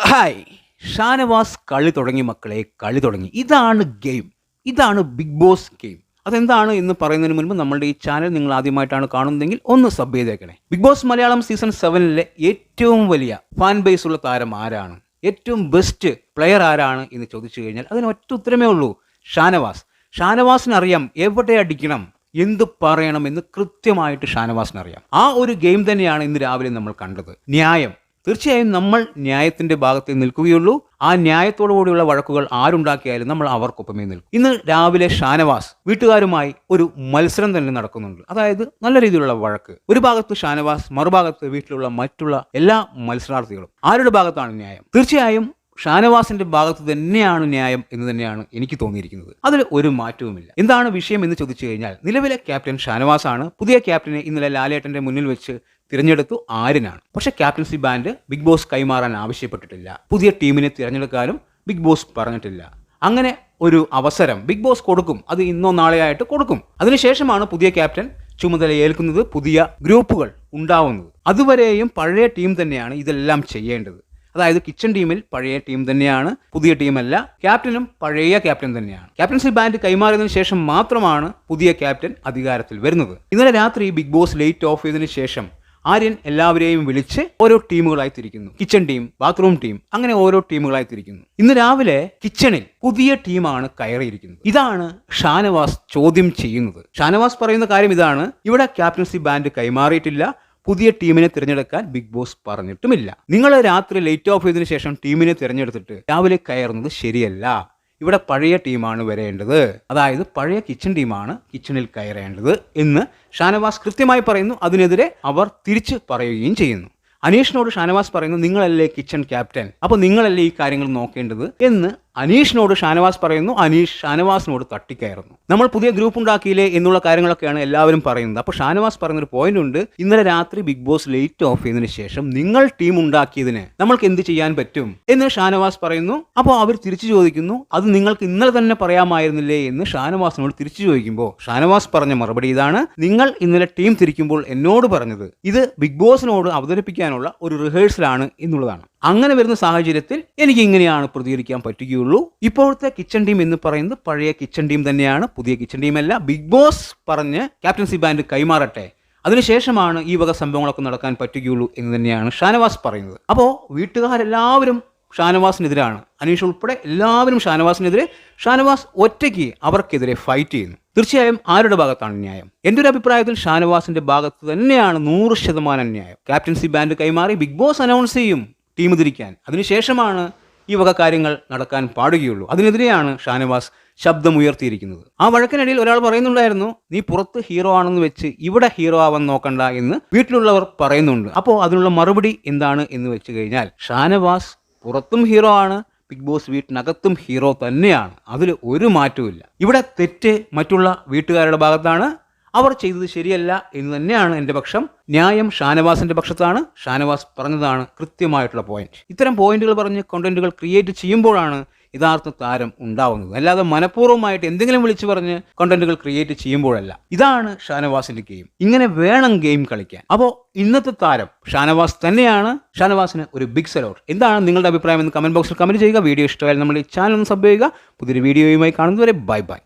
Hi. Shanavas കളി തുടങ്ങി മക്കളെ കളി തുടങ്ങി. ഇതാണ് ഗെയിം. ഇതാണ് ബിഗ് ബോസ് ഗെയിം. അതെന്താണ് എന്ന് പറയുന്നതിന് മുൻപ് നമ്മളുടെ ഈ ചാനൽ നിങ്ങൾ ആദ്യമായിട്ടാണ് കാണുന്നതെങ്കിൽ ഒന്ന് സബ് ചെയ്തേക്കണേ. ബിഗ് ബോസ് മലയാളം സീസൺ സെവനിലെ ഏറ്റവും വലിയ ഫാൻ ബേസ് ഉള്ള താരം ആരാണ്? ഏറ്റവും ബെസ്റ്റ് പ്ലെയർ ആരാണ് എന്ന് ചോദിച്ചു കഴിഞ്ഞാൽ അതിന് ഒറ്റ ഉത്തരമേ ഉള്ളൂ. ഷാനവാസ്. ഷാനവാസിനറിയാം എവിടെ അടിക്കണം എന്ത് പറയണം എന്ന് കൃത്യമായിട്ട് ഷാനവാസിനറിയാം. ആ ഒരു ഗെയിം തന്നെയാണ് ഇന്ന് രാവിലെ നമ്മൾ കണ്ടത്. ന്യായം. തീർച്ചയായും നമ്മൾ ന്യായത്തിന്റെ ഭാഗത്ത് നിൽക്കുകയുള്ളൂ. ആ ന്യായത്തോടു കൂടിയുള്ള വഴക്കുകൾ ആരുണ്ടാക്കിയാലും നമ്മൾ അവർക്കൊപ്പമേ നിൽക്കും. ഇന്ന് രാവിലെ ഷാനവാസ് വീട്ടുകാരുമായി ഒരു മത്സരം തന്നെ നടക്കുന്നുണ്ട്. അതായത് നല്ല രീതിയിലുള്ള വഴക്ക്. ഒരു ഭാഗത്ത് ഷാനവാസ് മറുഭാഗത്ത് വീട്ടിലുള്ള മറ്റുള്ള എല്ലാ മത്സരാർത്ഥികളും. ആരുടെ ഭാഗത്താണ് ന്യായം? തീർച്ചയായും ഷാനവാസിന്റെ ഭാഗത്ത് തന്നെയാണ് ന്യായം എന്ന് തന്നെയാണ് എനിക്ക് തോന്നിയിരിക്കുന്നത്. അതിൽ ഒരു മാറ്റവുമില്ല. എന്താണ് വിഷയം എന്ന് ചോദിച്ചു കഴിഞ്ഞാൽ നിലവിലെ ക്യാപ്റ്റൻ ഷാനവാസ് ആണ് പുതിയ ക്യാപ്റ്റനെ ഇന്നലെ ലാലേട്ടന്റെ മുന്നിൽ വെച്ച് തിരഞ്ഞെടുത്തു ആര്യനാണ് പക്ഷേ ക്യാപ്റ്റൻസി ബാൻഡ് ബിഗ് ബോസ് കൈമാറാൻ ആവശ്യപ്പെട്ടിട്ടില്ല. പുതിയ ടീമിനെ തിരഞ്ഞെടുക്കാനും ബിഗ് ബോസ് പറഞ്ഞിട്ടില്ല. അങ്ങനെ ഒരു അവസരം ബിഗ് ബോസ് കൊടുക്കും. അത് ഇന്നോ നാളെയായിട്ട് കൊടുക്കും. അതിനുശേഷമാണ് പുതിയ ക്യാപ്റ്റൻ ചുമതല ഏൽക്കുന്നത് പുതിയ ഗ്രൂപ്പുകൾ ഉണ്ടാവുന്നത്. അതുവരെയും പഴയ ടീം തന്നെയാണ് ഇതെല്ലാം ചെയ്യേണ്ടത്. അതായത് കിച്ചൺ ടീമിൽ പഴയ ടീം തന്നെയാണ് പുതിയ ടീമല്ല ക്യാപ്റ്റനും പഴയ ക്യാപ്റ്റൻ തന്നെയാണ്. ക്യാപ്റ്റൻസി ബാൻഡ് കൈമാറിയതിനു ശേഷം മാത്രമാണ് പുതിയ ക്യാപ്റ്റൻ അധികാരത്തിൽ വരുന്നത്. ഇന്നലെ രാത്രി ബിഗ് ബോസ് ലേറ്റ് ഓഫ് ചെയ്തതിനു ശേഷം ആര്യൻ എല്ലാവരെയും വിളിച്ച് ഓരോ ടീമുകളായി തിരിക്കുന്നു. കിച്ചൺ ടീം ബാത്റൂം ടീം അങ്ങനെ ഓരോ ടീമുകളായി തിരിക്കുന്നു. ഇന്ന് രാവിലെ കിച്ചണിൽ പുതിയ ടീമാണ് കയറിയിരിക്കുന്നത്. ഇതാണ് ഷാനവാസ് ചോദ്യം ചെയ്യുന്നത്. ഷാനവാസ് പറയുന്ന കാര്യം ഇതാണ്. ഇവിടെ ക്യാപ്റ്റൻസി ബാൻഡ് കൈമാറിയിട്ടില്ല. പുതിയ ടീമിനെ തിരഞ്ഞെടുക്കാൻ ബിഗ് ബോസ് പറഞ്ഞിട്ടുമില്ല. നിങ്ങൾ രാത്രി ലേറ്റ് ഓഫ് ചെയ്തതിനു ശേഷം ടീമിനെ തിരഞ്ഞെടുത്തിട്ട് രാവിലെ കയറുന്നത് ശരിയല്ല. ഇവിടെ പഴയ ടീമാണ് വരേണ്ടത്. അതായത് പഴയ കിച്ചൺ ടീമാണ് കിച്ചണിൽ കയറേണ്ടത് എന്ന് ഷാനവാസ് കൃത്യമായി പറയുന്നു. അതിനെതിരെ അവർ തിരിച്ച് പറയുകയും ചെയ്യുന്നു. അനീഷിനോട് ഷാനവാസ് പറയുന്നു നിങ്ങളല്ലേ കിച്ചൺ ക്യാപ്റ്റൻ അപ്പോൾ നിങ്ങളല്ലേ ഈ കാര്യങ്ങൾ നോക്കേണ്ടത്? എന്ന് അനീഷിനോട് ഷാനവാസ് പറയുന്നു അനീഷ് ഷാനവാസിനോട് തട്ടിക്കയറുന്നു. നമ്മൾ പുതിയ ഗ്രൂപ്പ് ഉണ്ടാക്കിയില്ലേ എന്നുള്ള കാര്യങ്ങളൊക്കെയാണ് എല്ലാവരും പറയുന്നത്. അപ്പോൾ ഷാനവാസ് പറയുന്നൊരു പോയിന്റ് ഉണ്ട് ഇന്നലെ രാത്രി ബിഗ് ബോസ് ലേറ്റ് ഓഫ് ചെയ്തതിന് ശേഷം നിങ്ങൾ ടീം ഉണ്ടാക്കിയതിന് നമ്മൾക്ക് എന്ത് ചെയ്യാൻ പറ്റും എന്ന് ഷാനവാസ് പറയുന്നു. അപ്പോൾ അവർ തിരിച്ചു ചോദിക്കുന്നു അത് നിങ്ങൾക്ക് ഇന്നലെ തന്നെ പറയാമായിരുന്നില്ലേ എന്ന് ഷാനവാസിനോട് തിരിച്ചു ചോദിക്കുമ്പോൾ ഷാനവാസ് പറഞ്ഞ മറുപടി ഇതാണ് നിങ്ങൾ ഇന്നലെ ടീം തിരിക്കുമ്പോൾ എന്നോട് പറഞ്ഞത് ഇത് ബിഗ് ബോസിനോട് അവതരിപ്പിക്കാനുള്ള ഒരു റിഹേഴ്സലാണ് എന്നുള്ളതാണ്. അങ്ങനെ വരുന്ന സാഹചര്യത്തിൽ എനിക്ക് ഇങ്ങനെയാണ് പ്രതികരിക്കാൻ പറ്റുകയുള്ളൂ. ഇപ്പോഴത്തെ കിച്ചൺ ടീം എന്ന് പറയുന്നത് പഴയ കിച്ചൺ ടീം തന്നെയാണ്. പുതിയ കിച്ചൺ ടീമല്ല ബിഗ് ബോസ് പറഞ്ഞ് ക്യാപ്റ്റൻസി ബാൻഡ് കൈമാറട്ടെ. അതിനുശേഷമാണ് ഈ വക സംഭവങ്ങളൊക്കെ നടക്കാൻ പറ്റുകയുള്ളൂ എന്ന് തന്നെയാണ് ഷാനവാസ് പറയുന്നത്. അപ്പോൾ വീട്ടുകാരെല്ലാവരും ഷാനവാസിനെതിരാണ്. അനീഷ് ഉൾപ്പെടെ എല്ലാവരും ഷാനവാസിനെതിരെ. ഷാനവാസ് ഒറ്റയ്ക്ക് അവർക്കെതിരെ ഫൈറ്റ് ചെയ്യുന്നു. തീർച്ചയായും ആരുടെ ഭാഗത്താണ് ന്യായം? എന്റെ ഒരു അഭിപ്രായത്തിൽ ഷാനവാസിന്റെ ഭാഗത്ത് തന്നെയാണ് നൂറ് ശതമാനം ന്യായം. ക്യാപ്റ്റൻസി ബാൻഡ് കൈമാറി ബിഗ് ബോസ് അനൗൺസ് ചെയ്യും. ടീം തിരിക്കാൻ അതിനുശേഷമാണ് ഈ വക കാര്യങ്ങൾ നടക്കാൻ പാടുകയുള്ളൂ. അതിനെതിരെയാണ് ഷാനവാസ് ശബ്ദമുയർത്തിയിരിക്കുന്നത്. ആ വഴക്കിനിടയിൽ ഒരാൾ പറയുന്നുണ്ടായിരുന്നു നീ പുറത്ത് ഹീറോ ആണെന്ന് വെച്ച് ഇവിടെ ഹീറോ ആവാൻ നോക്കണ്ട എന്ന് വീട്ടിലുള്ളവർ പറയുന്നുണ്ട്. അപ്പോൾ അതിനുള്ള മറുപടി എന്താണ് എന്ന് വെച്ച് കഴിഞ്ഞാൽ ഷാനവാസ് പുറത്തും ഹീറോ ആണ് ബിഗ് ബോസ് വീട്ടിനകത്തും ഹീറോ തന്നെയാണ്. അതിൽ ഒരു മാറ്റവുമില്ല. ഇവിടെ തെറ്റ് മറ്റുള്ള വീട്ടുകാരുടെ ഭാഗത്താണ് അവർ ചെയ്തത് ശരിയല്ല എന്ന് തന്നെയാണ് എന്റെ പക്ഷം. ന്യായം ഷാനവാസിന്റെ പക്ഷത്താണ്. ഷാനവാസ് പറഞ്ഞതാണ് കൃത്യമായിട്ടുള്ള പോയിന്റ് ഇത്തരം പോയിന്റുകൾ പറഞ്ഞ് കണ്ടന്റുകൾ ക്രിയേറ്റ് ചെയ്യുമ്പോഴാണ് യഥാർത്ഥ താരം ഉണ്ടാവുന്നത്. അല്ലാതെ മനഃപൂർവമായിട്ട് എന്തെങ്കിലും വിളിച്ചു പറഞ്ഞ് കണ്ടന്റുകൾ ക്രിയേറ്റ് ചെയ്യുമ്പോഴല്ല. ഇതാണ് ഷാനവാസിന്റെ ഗെയിം ഇങ്ങനെ വേണം ഗെയിം കളിക്കാൻ. അപ്പോൾ ഇന്നത്തെ താരം ഷാനവാസ് തന്നെയാണ്. ഷാനവാസിന് ഒരു ബിഗ് സെലോട്ട് എന്താണ് നിങ്ങളുടെ അഭിപ്രായം എന്ന് കമന്റ് ബോക്സിൽ കമന്റ് ചെയ്യുക. വീഡിയോ ഇഷ്ടമായാലും നമ്മൾ ഈ ചാനൽ ഒന്ന് സബ് ചെയ്യുക. പുതിയൊരു വീഡിയോയുമായി കാണുന്നതുവരെ ബൈ ബൈ